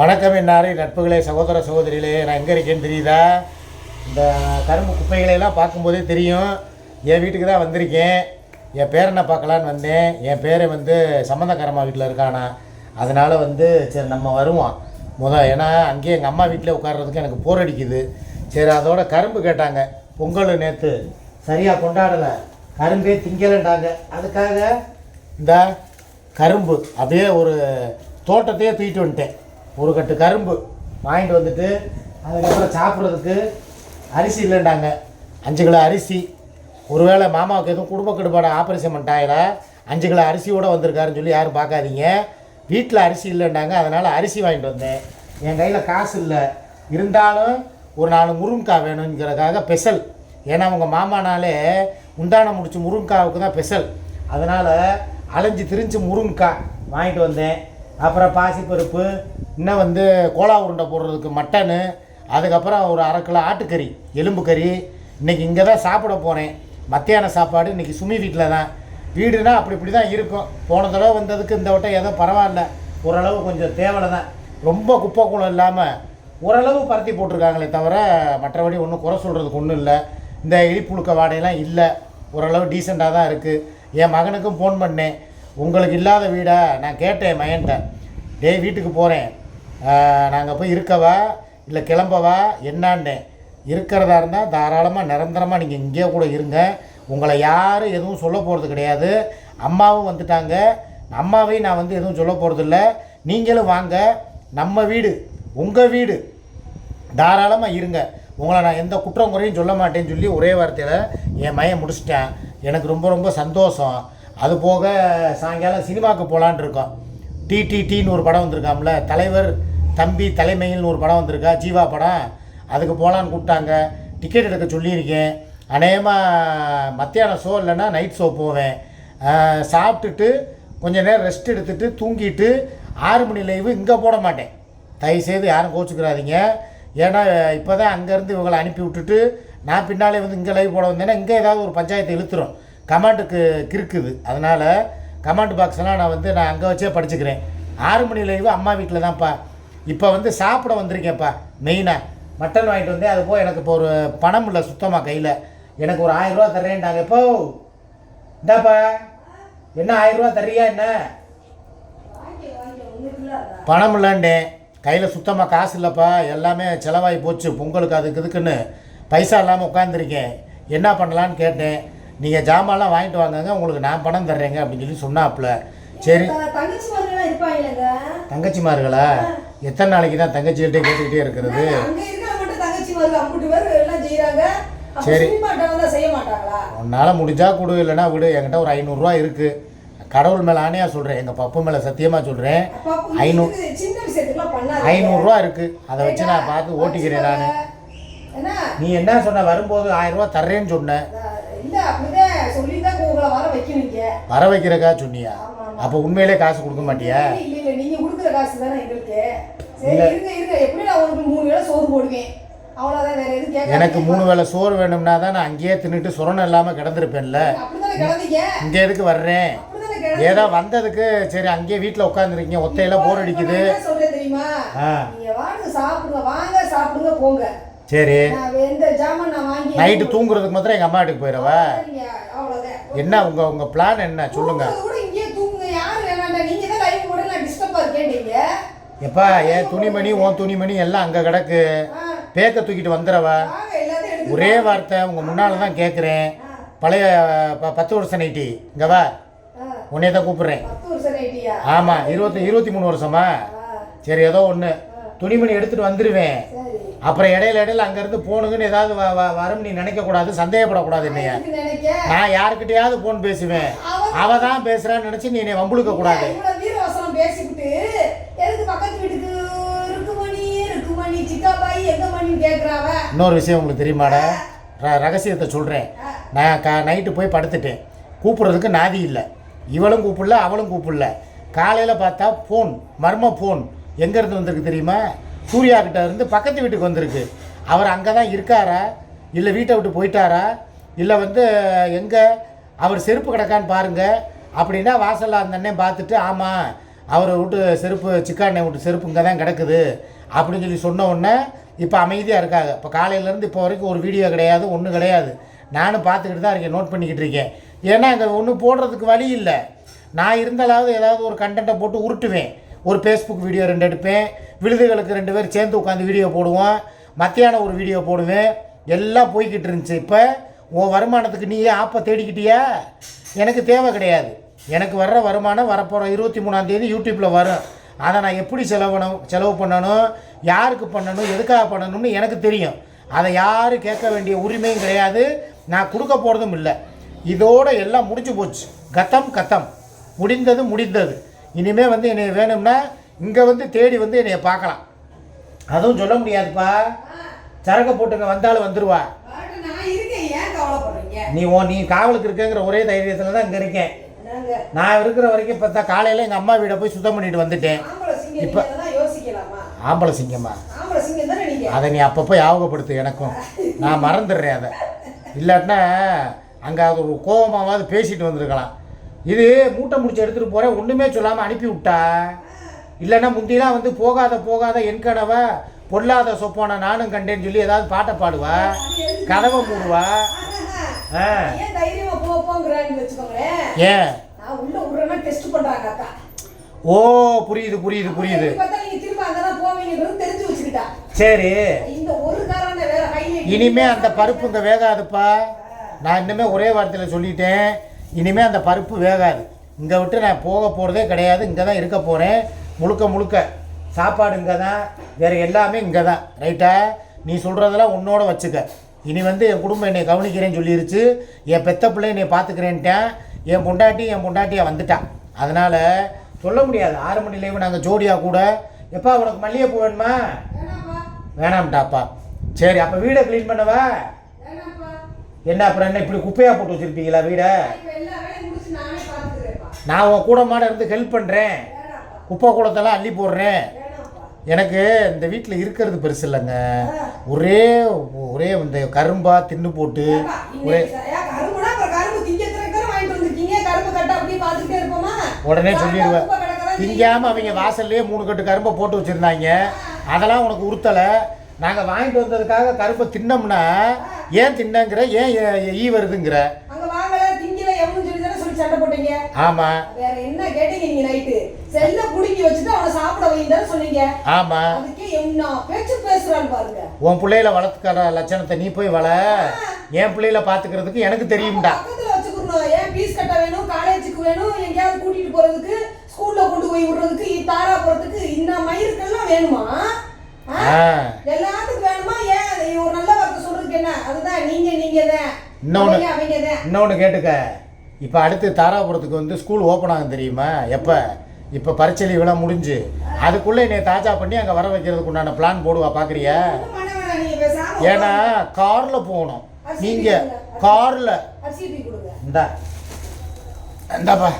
வணக்கம் என்னாரு நட்புகளே சகோதர சகோதரிகளே. நான் எங்கே இருக்கேன்னு தெரியுதா? இந்த கரும்பு குப்பைகளை எல்லாம் பார்க்கும்போதே தெரியும். என் வீட்டுக்கு தான் வந்திருக்கேன். என் பேரனை பார்க்கலான்னு வந்தேன். என் பேரை வந்து சம்மந்தக்காரம்மா வீட்டில் இருக்கானா. அதனால் வந்து சரி நம்ம வருவோம். முத ஏன்னா அங்கேயே எங்கள் அம்மா வீட்டில் உட்காடுறதுக்கு எனக்கு போர் அடிக்குது. சரி அதோட கரும்பு கேட்டாங்க. பொங்கல் நேற்று சரியாக கொண்டாடலை. கரும்பே திங்கலைண்டாங்க அதுக்காக இந்த கரும்பு அப்படியே ஒரு தோட்டத்தையே தூக்கிட்டு வந்துட்டேன். ஒரு கட்டு கரும்பு வாங்கிட்டு வந்துட்டு அதுக்கப்புறம் சாப்பிட்றதுக்கு அரிசி இல்லைண்டாங்க அஞ்சு கிலோ அரிசி. ஒருவேளை மாமாவுக்கு எதுவும் குடும்ப கடுப்பாட ஆப்ரேஷன் பண்ணிட்டாங்களா? அஞ்சு கிலோ அரிசியோடு வந்திருக்காருன்னு சொல்லி யாரும் பார்க்காதீங்க. வீட்டில் அரிசி இல்லைண்டாங்க அதனால் அரிசி வாங்கிட்டு வந்தேன். என் கையில் காசு இல்லை. இருந்தாலும் ஒரு நாலு முருங்கைக்காய் வேணுங்கிறதுக்காக ஸ்பெஷல் ஏன்னா அவங்க மாமானாலே உண்டான முடிச்சு முருங்கைக்காவுக்கு தான் பெசல். அதனால் அலைஞ்சு திரிஞ்சு முருங்கைக்காய் வாங்கிட்டு வந்தேன். அப்புறம் பாசிப்பருப்பு இன்னும் வந்து கோலா உருண்டை போடுறதுக்கு மட்டனு அதுக்கப்புறம் ஒரு அரை கிலோ ஆட்டுக்கறி எலும்பு கறி. இன்றைக்கி இங்கே தான் சாப்பிட போனேன். மத்தியான சாப்பாடு இன்றைக்கி சுமி வீட்டில் தான். வீடுனா அப்படி இப்படி தான் இருக்கும். போன தடவை வந்ததுக்கு இந்த வட்டம் ஏதோ பரவாயில்ல. ஓரளவு கொஞ்சம் தேவலை தான். ரொம்ப குப்பை குளம் இல்லாமல் ஓரளவு பருத்தி போட்டிருக்காங்களே தவிர மற்றபடி ஒன்றும் குறை சொல்கிறதுக்கு ஒன்றும் இல்லை. இந்த இழிப்புழுக்க வாடையெல்லாம் இல்லை. ஓரளவு டீசெண்டாக தான் இருக்குது என் மகனுக்கும் ஃபோன் பண்ணேன். உங்களுக்கு இல்லாத வீடா நான் கேட்டேன் மையன்ட்ட. டேய் வீட்டுக்கு போகிறேன் நாங்கள் போய் இருக்கவா? இல்லை கிளம்பவா? என்னான்னு. இருக்கிறதா இருந்தால் தாராளமாக நிரந்தரமாக நீங்கள் இங்கேயே கூட இருங்க. உங்களை யாரும் எதுவும் சொல்ல போகிறது கிடையாது. அம்மாவும் வந்துட்டாங்க. அம்மாவையும் நான் வந்து எதுவும் சொல்ல போகிறதில்ல நீங்களும் வாங்க. நம்ம வீடு உங்கள் வீடு. தாராளமாக இருங்க. உங்களை நான் எந்த குற்றம் குறையும் சொல்ல மாட்டேன்னு சொல்லி ஒரே வார்த்தையில் என் மையம் முடிச்சிட்டேன். எனக்கு ரொம்ப ரொம்ப சந்தோஷம். அது போக சாயங்காலம் சினிமாவுக்கு போகலான் இருக்கோம். டிடிடின்னு ஒரு படம் வந்திருக்காம்ல தலைவர் தம்பி தலைமையில்னு ஒரு படம் வந்திருக்கா ஜீவா படம். அதுக்கு போகலான்னு கூப்பிட்டாங்க. டிக்கெட் எடுக்க சொல்லியிருக்கேன். அநேகமாக மத்தியானம் ஷோ இல்லைன்னா நைட் ஷோ போவேன். சாப்பிட்டுட்டு கொஞ்ச நேரம் ரெஸ்ட் எடுத்துகிட்டு தூங்கிட்டு ஆறு மணி லைவு இங்கே போட மாட்டேன். தயவுசெய்து யாரும் கோச்சுக்கிறாதீங்க. ஏன்னா இப்போ தான் அங்கேருந்து இவங்களை அனுப்பி விட்டுட்டு நான் பின்னாலே வந்து இங்கே லைவ் போட வந்தேன்னா இங்கே ஏதாவது ஒரு பஞ்சாயத்தை இழுத்துரும். கமாண்டுக்கு கிறுக்குது. அதனால் கமாண்ட் பாக்ஸ்லாம் நான் வந்து நான் அங்கே வச்சே படிச்சுக்கிறேன். ஆறு மணி லைவு அம்மா வீட்டில் தான்ப்பா இப்போ வந்து சாப்பிட வந்திருக்கேன்ப்பா மெயினாக மட்டன் வாங்கிட்டு வந்தேன். அது போய் எனக்கு இப்போ ஒரு பணம் இல்லை சுத்தமாக கையில். எனக்கு ஒரு ஆயிரம் ரூபா தர்றேன்ட்டாங்க இப்போ இந்தாப்பா. என்ன ஆயிரம் ரூபா தர்றியா என்ன? பணம் இல்லைண்டேன் கையில் சுத்தமாக காசு இல்லைப்பா. எல்லாமே செலவாகி போச்சு. பொங்கலுக்கு அதுக்கு இதுக்குன்னு பைசா இல்லாமல் உட்காந்துருக்கேன் என்ன பண்ணலான்னு கேட்டேன். நீங்கள் ஜாமான்லாம் வாங்கிட்டு வாங்கங்க. உங்களுக்கு நான் பணம் தர்றேங்க அப்படின்னு சொல்லி சொன்னாப்புல. சரி. த- தங்கச்சிமார்கள்லாம் இருப்பாங்களேங்க தங்கச்சிமார்களா? எத்தனை நாளைக்கு தான் தங்கச்சிகிட்டே கேட்டுக்கிட்டே இருக்கிறது? அங்க இருக்கிற மட்டும் தங்கச்சிமார்கள் அம்புட்டு பேர் எல்லாம் செய்யறாங்க அப்ப சரி. செய்ய மாட்டாங்களா? உன்னால் முடிஞ்சா கொடு இல்லைன்னா விடு. என்கிட்ட ஒரு ஐநூறுரூவா இருக்குது கடவுள் மேலே ஆணையாக சொல்கிறேன் எங்கள் பப்பு மேலே சத்தியமாக சொல்கிறேன் ஐநூறு ஐநூறுரூவா இருக்குது அதை வச்சு நான் பார்த்து ஓட்டிக்கிறேன் நான். நீ என்ன சொன்ன? வரும்போது ஆயிரம் ரூபா தர்றேன்னு சொன்னேன் வர வைக்கிறக்கா சொன்னியா. அப்போ உண்மையிலே காசு கொடுக்க மாட்டியா? இல்ல இல்ல நீங்க கொடுக்குற காசு தானே எங்களுக்கு. சரி இல்ல. இருங்க இருங்க. எப்படி நான் உங்களுக்கு மூணு வேளை சோறு போடுவேன். அவ்வளவுதான் வேற எதுவும் கேட்க எனக்கு மூணு வேளை சோறு வேணும்னா தான் நான் அங்கேயே தின்னுட்டு சுரணம் இல்லாமல் கிடந்திருப்பேன்ல. இங்கே எதுக்கு வர்றேன்? ஏதோ வந்ததுக்கு சரி அங்கேயே வீட்டில் உட்காந்துருக்கீங்க ஒத்தையில போர் அடிக்குது. நான் என்ன சொல்றேன் தெரியுமா? ஆ. நீங்க வாங்க சாப்பிடுங்க. வாங்க சாப்பிடுங்க போங்க. சரி. நைட்டு தூங்குறதுக்கு மாத்திரம் எங்கள் அம்மா வீட்டுக்கு போயிடவா என்ன உங்கள் உங்கள் பிளான் என்ன? சொல்லுங்க. எப்பா என் துணிமணி உன் துணிமணி எல்லாம் அங்கே கிடக்கு. பேக்க தூக்கிட்டு வந்துடவா ஒரே வார்த்தை உங்கள் முன்னால் தான் கேட்குறேன் பழைய பத்து வருஷம் நைட்டி. இங்கே வா. ஆ, உன்னைய தான் கூப்பிட்றேன் ஆமாம் இருபத்தி இருபத்தி மூணு வருஷமா? சரி ஏதோ ஒன்று துணிமணி எடுத்துகிட்டு வந்துடுவேன் அப்புறம் இடையில இடையில அங்கேருந்து போனுங்கன்னு ஏதாவது வரும் நீ நினைக்கக்கூடாது சந்தேகப்படக்கூடாது என்னைய. நான் யாருக்கிட்டையாவது ஃபோன் பேசுவேன். அவ தான் பேசுகிறான்னு நினச்சி நீ என்னை வம்புழுக்க கூடாது. இன்னொரு விஷயம் உங்களுக்கு தெரியுமாடா? ரகசியத்தை சொல்கிறேன் நான் க நைட்டு போய் படுத்துட்டேன். கூப்பிட்றதுக்கு நாதி இல்லை. இவளும் கூப்பிடல அவளும் கூப்பிடல. காலையில் பார்த்தா ஃபோன் மர்ம ஃபோன் எங்கேருந்து வந்திருக்கு தெரியுமா? சூர்யா கிட்ட இருந்து பக்கத்து வீட்டுக்கு வந்திருக்கு. அவர் அங்கே தான் இருக்காரா? இல்லை வீட்டை விட்டு போயிட்டாரா? இல்லை வந்து எங்கே? அவர் செருப்பு கிடக்கான்னு பாருங்க. அப்படின்னா வாசலில் அந்த அண்ணன் பார்த்துட்டு ஆமாம் அவரை விட்டு செருப்பு சிக்காண்ணை விட்டு செருப்பு இங்கே தான் கிடக்குது. அப்படின்னு சொல்லி சொன்ன உடனே இப்போ அமைதியாக இருக்காங்க. இப்போ காலையிலேருந்து இப்போ வரைக்கும் ஒரு வீடியோ கிடையாது ஒன்றும் கிடையாது. நானும் பார்த்துக்கிட்டு தான் இருக்கேன் நோட் பண்ணிக்கிட்டு இருக்கேன். ஏன்னா அங்கே ஒன்றும் போடுறதுக்கு வழி இல்லை. நான் இருந்தாலாவது ஏதாவது ஒரு கண்டென்ட்டை போட்டு உருட்டுவேன். ஒரு ஃபேஸ்புக் வீடியோ ரெண்டு எடுப்பேன். விழுதுகளுக்கு ரெண்டு பேர் சேர்ந்து உட்காந்து வீடியோ போடுவோம். மத்தியானம் ஒரு வீடியோ போடுவேன். எல்லாம் போய்கிட்டு இருந்துச்சு. இப்போ உன் வருமானத்துக்கு நீயே ஆப்பை தேடிக்கிட்டியா? எனக்கு தேவை கிடையாது. எனக்கு வர்ற வருமானம் வரப்போகிற இருபத்தி மூணாந்தேதி யூடியூப்பில் வரும். அதை நான் எப்படி செலவணும் செலவு பண்ணணும் யாருக்கு பண்ணணும் எதுக்காக பண்ணணும்னு எனக்கு தெரியும். அதை யாரும் கேட்க வேண்டிய உரிமையும் கிடையாது. நான் கொடுக்க போகிறதும் இல்லை. இதோடு எல்லாம் முடிஞ்சு போச்சு. கத்தம் கத்தம். முடிந்தது முடிந்தது. இனிமே வந்து என்னை வேணும்னா இங்கே வந்து தேடி வந்து என்னைய பார்க்கலாம். அதுவும் சொல்ல முடியாதுப்பா. சரக்கு போட்டுங்க வந்தாலும் கவலைப்படுறீங்க? நீ ஓ நீ காவலுக்கு இருக்கேங்கிற ஒரே தைரியத்தில் தான் இங்கே இருக்கேன். நான் இருக்கிற வரைக்கும் இப்போ தான் காலையில் எங்கள் அம்மா வீடை போய் சுத்தம் பண்ணிட்டு வந்துட்டேன். இப்ப- ஆம்பளை சிங்கம்மா. அதை நீ அப்பப்போ ஞாபகப்படுத்து எனக்கும். நான் மறந்துடுறேன் அதை. இல்லாட்டினா அங்கே அது ஒரு கோபமாவது பேசிட்டு வந்திருக்கலாம். இது மூட்டை முடிச்சு எடுத்துகிட்டு போகிறேன் ஒன்றுமே சொல்லாமல் அனுப்பி விட்டா? இல்லைன்னா முந்திலாம் வந்து போகாத போகாத என் கனவ பொல்லாத சொப்பான நானும் கண்டேன்னு சொல்லி ஏதாவது பாட்டை பாடுவா? கதவை மூடுவா? ஆ. ஏன் ஓ புரியுது புரியுது புரியுது. சரி. இந்த இனிமே அந்த பருப்பு இங்கே வேகாதுப்பா. நான் இன்னுமே ஒரே வார்த்தையில் சொல்லிட்டேன். இனிமேல் அந்த பருப்பு வேகாது. இங்கே விட்டு நான் போக போகிறதே கிடையாது. இங்கே தான் இருக்க போகிறேன் முழுக்க முழுக்க. சாப்பாடு இங்கே தான். வேறு எல்லாமே இங்கே தான். ரைட்டா நீ சொல்கிறதெல்லாம் உன்னோட வச்சுக்க. இனி வந்து என் குடும்பம் என்னை கவனிக்கிறேன்னு சொல்லிருச்சு. என் பெத்த பிள்ளை என்னை பார்த்துக்கிறேன்ட்டேன் என் பொண்டாட்டி என் பொண்டாட்டியை வந்துட்டான். அதனால் சொல்ல முடியாது. ஆறு மணி நாங்கள் ஜோடியாக கூட. எப்பா உனக்கு மல்லிகைப்பூ வேணுமா? வேணாம்டாப்பா சரி அப்போ வீடை க்ளீன் பண்ணவா? என்ன அப்புறம் என்ன இப்படி குப்பையாக போட்டு வச்சுருப்பீங்களா வீடை? நான் உன் கூட மாட இருந்து ஹெல்ப் பண்ணுறேன் குப்பை கூடத்தெல்லாம் அள்ளி போடுறேன். எனக்கு இந்த வீட்டில் இருக்கிறது பெருசு இல்லைங்க. ஒரே ஒரே இந்த கரும்பா தின்னு போட்டு ஒரே உடனே சொல்லிடுவேன் திங்காமல் அவங்க வாசல்லையே மூணு கட்டு கரும்பை போட்டு வச்சுருந்தாங்க. அதெல்லாம் உனக்கு உறுத்தலை. நாங்கள் வாங்கிட்டு வந்ததுக்காக கரும்பை தின்னோம்னா ஏன் தின்னங்கிற? ஏன் ஈ வருதுங்கிற? அங்க வாங்கல திங்கல எவனும் சொல்லி தானே சொல்லி சண்டை போட்டீங்க. ஆமாம் வேற என்ன கேட்டீங்க நீங்க நைட்டு? செல்ல புடுங்கி வச்சுட்டு அவனை சாப்பிட வைந்தான்னு சொன்னீங்க. ஆமாம் அதுக்கே என்ன பேச்சு பேசுறான்னு பாருங்க. உன் பிள்ளையில வளர்த்துக்கிற லட்சணத்தை நீ போய் வள. என் பிள்ளையில பார்த்துக்கிறதுக்கு எனக்கு தெரியும்டா. பக்கத்துல வச்சுக்கணும் ஏன் பீஸ் கட்ட வேணும் காலேஜுக்கு வேணும் எங்கேயாவது கூட்டிட்டு போறதுக்கு ஸ்கூல்ல கொண்டு போய் விடுறதுக்கு இ- தாராபுரத்துக்கு இந்த மயிருக்கெல்லாம் வேணுமா ஆ? ஆ எல்லாத்துக்கும் வேணுமா ஏன் அது ஒரு நல்ல வார்த்தை சொல்றதுக்கு என்ன அதுதான் நீங்க நீங்க தான் இன்னொன்று கேட்டுக்க. இப்போ அடுத்து தாராபுரத்துக்கு வந்து ஸ்கூல் ஓப்பன் ஆகும் தெரியுமா? எப்போ? இப்போ பரிச்சை லீவெல்லாம் முடிஞ்சு. அதுக்குள்ளே என்னை தாஜா பண்ணி அங்கே வர வைக்கிறதுக்கு உண்டான பிளான் போடுவா பார்க்குறியா ஏன்னா காரில் போகணும். நீங்கள் காரில் இந்தா. இந்தாப்பா.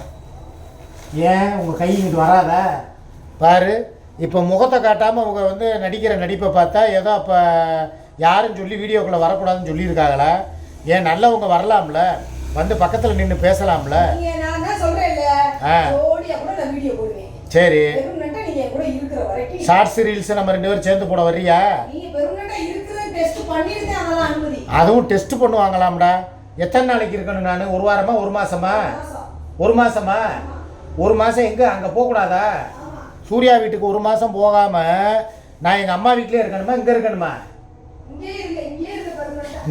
ஏன்? உங்கள் கை இங்கிட்டு வராதா. பாரு இப்போ முகத்தை காட்டாமல் அவங்க வந்து நடிக்கிற நடிப்பை பார்த்தா ஏதோ அப்போ யாரும் சொல்லி வீடியோக்குள்ளே வரக்கூடாதுன்னு சொல்லியிருக்காங்களா? ஏன் நல்லவங்க வரலாம்ல? வந்து பக்கத்தில் நின்று பேசலாம்ல? சரி. ஷார்ட்ஸ் ரீல்ஸ் நம்ம ரெண்டு பேரும் சேர்ந்து போட அனுமதி. அதுவும் டெஸ்ட் பண்ணுவாங்களாம்டா. எத்தனை நாளைக்கு இருக்கணும் நான்? ஒரு வாரமா? ஒரு மாசமா. ஒரு மாசமா. ஒரு மாசம்? எங்க? அங்கே போகக்கூடாதா? சூர்யா வீட்டுக்கு ஒரு மாதம் போகாமல் நான் எங்கள் அம்மா வீட்டிலே இருக்கணுமா? இங்கே இருக்கணுமா?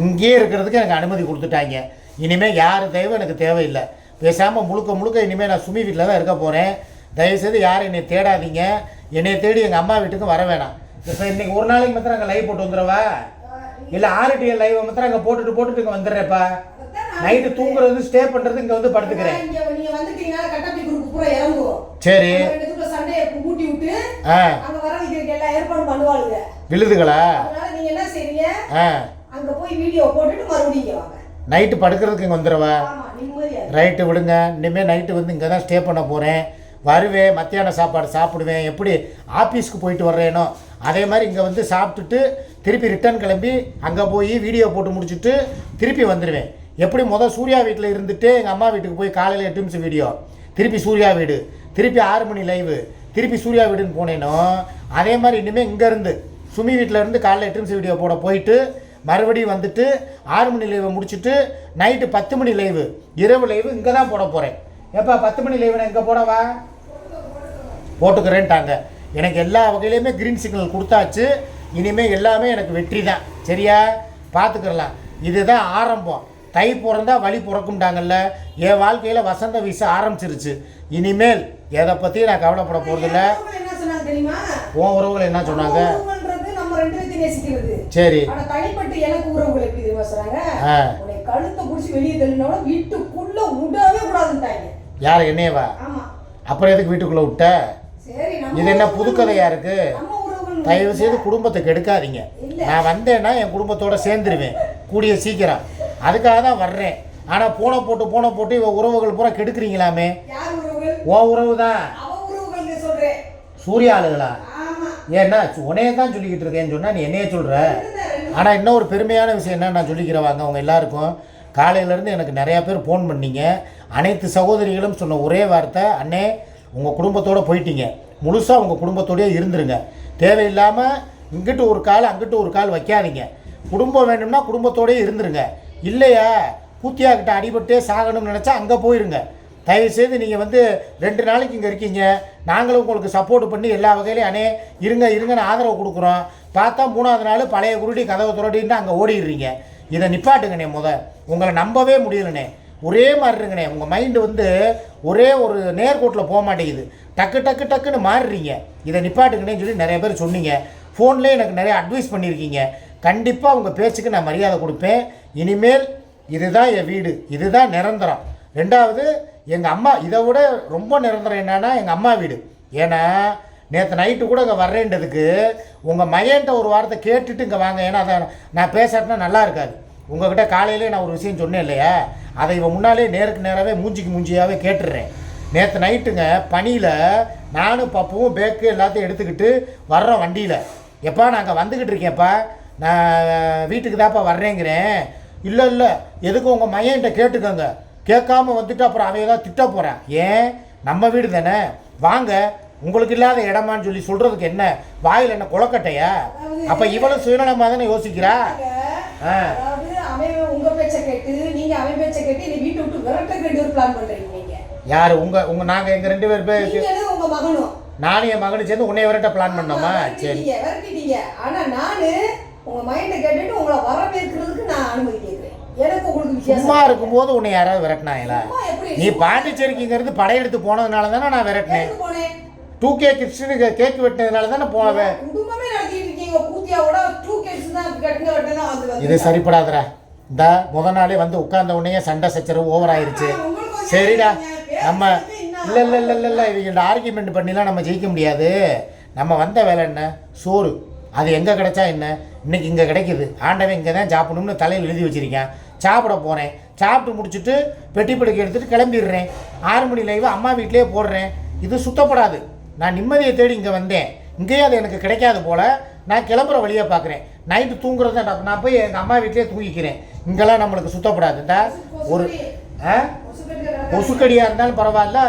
இங்கேயே இருக்கிறதுக்கு எனக்கு அனுமதி கொடுத்துட்டாங்க. இனிமேல் யார் தேவை எனக்கு தேவையில்லை. பேசாமல் முழுக்க முழுக்க இனிமேல் நான் சுமி வீட்டில் தான் இருக்க போகிறேன் தயவுசெய்து யாரும் என்னை தேடாதீங்க. என்னை தேடி எங்கள் அம்மா வீட்டுக்கும் வர வேணாம். இப்போ இன்னைக்கு ஒரு நாளைக்கு மாத்திரம் அங்கே லைவ் போட்டு வந்துடுவா? இல்லை ஆறு டிஎல் லைவ் மாத்திரம் அங்கே போட்டுட்டு போட்டுட்டு இங்கே வந்துடுறேப்பா நைட்டு தூங்குறது ஸ்டே பண்ணுறது இங்கே வந்து படுத்துக்கிறேன். சரி. விழுதுகளா? அங்க போய் வீடியோ போட்டுட்டு மறுபடியும் இங்க வாங்க. நைட்டு படுக்கிறதுக்கு இங்கே வந்துடுவா? ஆமா நிம்மதியா இருக்கு. ரைட்டு விடுங்க. இனிமேல் நைட்டு வந்து இங்கே தான் ஸ்டே பண்ண போகிறேன் வருவேன் மத்தியான சாப்பாடு சாப்பிடுவேன். எப்படி ஆஃபீஸ்க்கு போயிட்டு வர்றேனோ அதே மாதிரி இங்கே வந்து சாப்பிட்டுட்டு திருப்பி ரிட்டர்ன் கிளம்பி அங்கே போய் வீடியோ போட்டு முடிச்சுட்டு திருப்பி வந்துடுவேன் எப்படி முதல் சூர்யா வீட்டில் இருந்துட்டு எங்கள் அம்மா வீட்டுக்கு போய் காலையில் எட்டு நிமிஷம் வீடியோ திருப்பி சூர்யா வீடு. திருப்பி ஆறு மணி லைவு திருப்பி சூர்யா வீடுன்னு போனேனோ அதே மாதிரி இனிமேல் இங்கேருந்து சுமி வீட்டில் இருந்து காலைல எட்டு வீடியோ போட போயிட்டு மறுபடியும் வந்துட்டு ஆறு மணி லைவை முடிச்சுட்டு நைட்டு பத்து மணி லைவு இரவு லைவு இங்கே தான் போட போகிறேன் எப்பா பத்து மணி லைவு நான் இங்கே போடவா? போட்டுக்கிறேன்ட்டாங்க. எனக்கு எல்லா வகையிலையுமே க்ரீன் சிக்னல் கொடுத்தாச்சு. இனிமேல் எல்லாமே எனக்கு வெற்றி தான் சரியா? பார்த்துக்கிறலாம் இதுதான் ஆரம்பம். தை பிறந்தா வழி பிறக்கும்டாங்கல்ல என் வாழ்க்கையில் வசந்த வீச ஆரம்பிச்சிருச்சு. இனிமேல் எதை பற்றியும் நான் கவலைப்பட போகிறதில்ல உன் உறவுகள் என்ன சொன்னாங்க? ரெண்டு பேர்த்தையும் நேசிக்கிறது. சரி. ஆனா தனிப்பட்டு எனக்கு உறவுகள் எப்படி தெரியுமா சொல்றாங்க? ஆ. உன்னை கழுத்தை புடிச்சு வெளியே தள்ளினோட வீட்டுக்குள்ள விடவே கூடாதுன்ட்டாங்க. யார் என்னையவா? ஆமா. அப்புறம் எதுக்கு வீட்டுக்குள்ளே விட்ட சரி இது என்ன புதுக்கதையா இருக்கு? தயவு செய்து குடும்பத்தை கெடுக்காதீங்க. இல்ல. நான் வந்தேன்னா என் குடும்பத்தோட சேர்ந்துருவேன். கூடிய சீக்கிரம். அதுக்காக தான் வர்றேன். ஆனால் பூனை போட்டு பூனை போட்டு இவ உறவுகள் பூரா கெடுக்குறீங்களாமே? உன் உறவு தான் சூர்யா ஆளுகளா? ஏன்னா உன்னைய தான் சொல்லிக்கிட்டு இருக்கேன்னு சொன்னால் நீ என்னையே சொல்கிற ஆனால் இன்னும் ஒரு பெருமையான விஷயம் என்ன நான் சொல்லிக்கிறவாங்க அவங்க எல்லாருக்கும் காலையிலேருந்து எனக்கு நிறையா பேர் ஃபோன் பண்ணீங்க. அனைத்து சகோதரிகளும் சொன்ன ஒரே வார்த்தை அண்ணே உங்கள் குடும்பத்தோடு போயிட்டீங்க. முழுசாக உங்கள் குடும்பத்தோடயே இருந்துருங்க. தேவையில்லாமல் இங்கிட்டு ஒரு கால் அங்கிட்டு ஒரு கால் வைக்காதீங்க. குடும்பம் வேணும்னா குடும்பத்தோடயே இருந்துருங்க. இல்லையா? கூத்தியாக்கிட்ட அடிபட்டே சாகணும்னு நினச்சா அங்கே போயிருங்க. தயவுசெய்து நீங்கள் வந்து ரெண்டு நாளைக்கு இங்கே இருக்கீங்க. நாங்களும் உங்களுக்கு சப்போர்ட் பண்ணி எல்லா வகையிலையும் அண்ணே இருங்க இருங்கன்னு ஆதரவு கொடுக்குறோம். பார்த்தா மூணாவது நாள் பழைய குருடி கதவை துரட்டின்னு அங்கே ஓடிடுறீங்க. இதை நிப்பாட்டுங்கண்ணே முத. உங்களை நம்பவே முடியலண்ணே. ஒரே மாதிரி இருங்கண்ணே. உங்கள் மைண்டு வந்து ஒரே ஒரு நேர்கோட்டில் போக மாட்டேங்குது. டக்கு டக்கு டக்குன்னு மாறுறீங்க. இதை நிப்பாட்டுங்கண்ணேன்னு சொல்லி நிறைய பேர் சொன்னீங்க. ஃபோன்லேயே எனக்கு நிறைய அட்வைஸ் பண்ணியிருக்கீங்க. கண்டிப்பாக உங்கள் பேச்சுக்கு நான் மரியாதை கொடுப்பேன். இனிமேல் இதுதான் என் வீடு. இதுதான் நிரந்தரம். ரெண்டாவது எங்கள் அம்மா இதை விட ரொம்ப நிரந்தரம் என்னன்னா எங்கள் அம்மா வீடு. ஏன்னா நேற்று நைட்டு கூட இங்கே வர்றேன்றதுக்கு உங்கள் மையன்ட்ட ஒரு வாரத்தை கேட்டுட்டு இங்கே வாங்க. ஏன்னா அதை நான் பேசாட்டினா நல்லா இருக்காது. உங்ககிட்ட காலையிலே நான் ஒரு விஷயம் சொன்னேன் இல்லையா? அதை இவன் முன்னாலே நேருக்கு நேராகவே மூஞ்சிக்கு மூஞ்சியாகவே கேட்டுடுறேன். நேற்று நைட்டுங்க பனியில் நானும் பப்புவும் பேக்கு எல்லாத்தையும் எடுத்துக்கிட்டு வர்றோம் வண்டியில். எப்பா நாங்கள் வந்துக்கிட்டு இருக்கேன்ப்பா நான் வீட்டுக்கு தான்ப்பா வர்றேங்கிறேன். இல்லை இல்லை. எதுக்கு உங்கள் மையன்ட்ட கேட்டுக்கோங்க. கேட்காம வந்துட்டு அப்புறம் அவன் ஏதாவது திட்ட போகிறான் ஏன்? நம்ம வீடு தானே. வாங்க உங்களுக்கு இல்லாத இடமான்னு சொல்லி சொல்கிறதுக்கு என்ன? வாயில் என்ன குளக்கட்டையா அப்போ இவளும் சுயநலமாக தானே யோசிக்கிறா? ஆ. அதாவது அவன் உங்க பேச்ச கேட்டு நீங்க அவன் பேச்ச கேட்டு என்னை வீட்டை விட்டு விரட்ட வேண்டிய ஒரு பிளான் பண்றீங்க நீங்க. யார்? உங்கள் உங்கள் நாங்கள் எங்கள் ரெண்டு பேர் பேர் மகனும்? நானும் என் மகனும் சேர்ந்து உன்னை விரட்ட பிளான் பண்ணோமா? சரி. விரட்டிட்டீங்க. விரட்டிட்டீங்க ஆனா நானு உங்க மைண்ட கேட்டுட்டு உங்களை வரவேற்கிறதுக்கு நான் அனுமதி கேட்கிறேன் சும்மா இருக்கும்போது உன்னை யாராவது விரட்டினாங்களா? நீ பாண்டிச்சேரிக்குங்கிறது படையெடுத்து போனதுனால தானே நான் விரட்டினேன். டூ கே கிட்ஸ்னு கேக் வெட்டினதுனால தானே போவேன். இது சரிப்படாதுடா. இந்த முத நாளே வந்து உட்கார்ந்த உடனே சண்டை சச்சரவு ஓவர் ஆயிருச்சு. சரிடா நம்ம இல்லை இல்லை இல்லை இல்லை இல்லை இவங்கள்ட்ட ஆர்கியூமெண்ட் பண்ணிலாம் நம்ம ஜெயிக்க முடியாது. நம்ம வந்த வேலை என்ன? சோறு. அது எங்கே கிடைச்சா என்ன? இன்னைக்கு இங்கே கிடைக்குது. ஆண்டவன் இங்கே தான் சாப்பிடணும்னு தலையில் எழுதி வச்சுருக்கேன். சாப்பிட போகிறேன் சாப்பிட்டு முடிச்சுட்டு பெட்டி படுக்கை எடுத்துகிட்டு கிளம்பிடுறேன். ஆறு மணி லைவு அம்மா வீட்டிலே போடுறேன். இது சுத்தப்படாது. நான் நிம்மதியை தேடி இங்கே வந்தேன். இங்கேயே அது எனக்கு கிடைக்காது போல். நான் கிளம்புற வழியை பார்க்குறேன். நைட்டு தூங்குறத நான் நான் போய் எங்கள் அம்மா வீட்டிலே தூங்கிக்கிறேன். இங்கெல்லாம் நம்மளுக்கு சுத்தப்படாதுண்டா ஒரு கொசுக்கடியாக இருந்தாலும் பரவாயில்ல.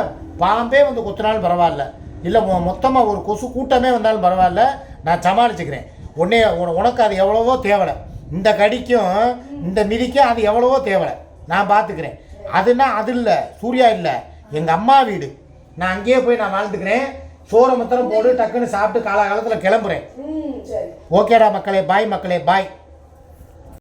பாம்பே வந்து கொத்தினாலும் பரவாயில்ல. இல்லை மொத்தமாக ஒரு கொசு கூட்டமே வந்தாலும் பரவாயில்ல. நான் சமாளிச்சுக்கிறேன். உன்னே உன- உனக்கு அது எவ்வளவோ தேவலை. இந்த கடிக்கும் இந்த மிதிக்கும் அது எவ்வளவோ தேவலை. நான் பார்த்துக்கிறேன் அதுனா அது இல்லை. சூர்யா இல்லை. எங்கள் அம்மா வீடு. நான் அங்கேயே போய் நான் வாழ்ந்துக்கிறேன். சோறு மத்திரம் போட்டு டக்குன்னு சாப்பிட்டு காலாகாலத்தில் கிளம்புறேன். ஓகேடா மக்களே. பாய் மக்களே. பாய்.